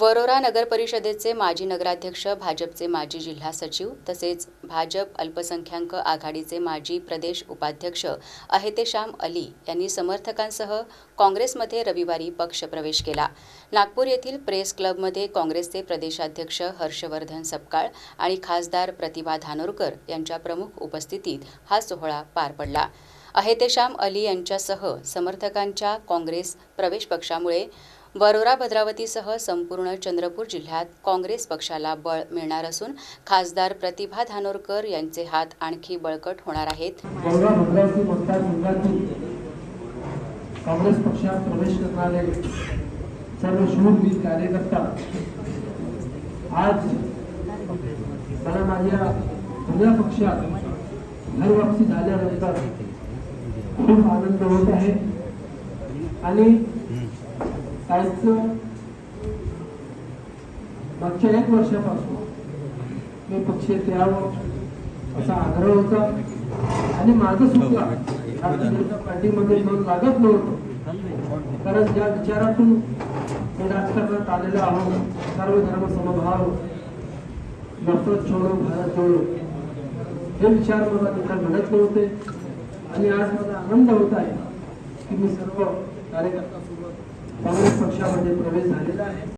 वरोरा नगर परिषदेचे माजी नगराध्यक्ष भाजपचे माजी जिल्हा सचिव तसेच भाजप अल्पसंख्याक आघाडीचे माजी प्रदेश उपाध्यक्ष अहेतेशाम अली यांनी समर्थकांसह काँग्रेसमध्ये रविवारी पक्षप्रवेश केला. नागपूर येथील प्रेस क्लबमध्ये काँग्रेसचे प्रदेशाध्यक्ष हर्षवर्धन सपकाळ आणि खासदार प्रतिभा धानोरकर यांच्या प्रमुख उपस्थितीत हा सोहळा पार पडला. अहेतेशाम अली यांच्यासह समर्थकांच्या काँग्रेस प्रवेश पक्षामुळे वरोरा भद्रावतीसह संपूर्ण चंद्रपूर जिल्ह्यात काँग्रेस पक्षाला बळ मिळणार असून खासदार प्रतिभा धानोरकर यांचे हात आणखी बळकट होणार आहेत. काँग्रेस पक्षात प्रवेश करणारे सर्व शूरवीर कार्यकर्ता आज मला माझ्या जुन्या पक्षात घरवापसी झाल्यानंतर खूप आनंद होत आहे. आणि काहीच मागच्या एक वर्षापासून मी पक्षात यावं असा आग्रह होता. आणि माझं सुद्धा भारतीय जनता पार्टीमध्ये मन लागत नव्हतं. कारण ज्या विचारातून मी राजकारणात आलेलो आहोत सर्व धर्म समभाव नफरत छोडो भारत जोडो हे विचार मला तिथं घडत नव्हते. आणि आज मला आनंद होत आहे की मी सर्व कार्यकर्त्यासोबत काँग्रेस पक्षामध्ये प्रवेश झालेला आहे.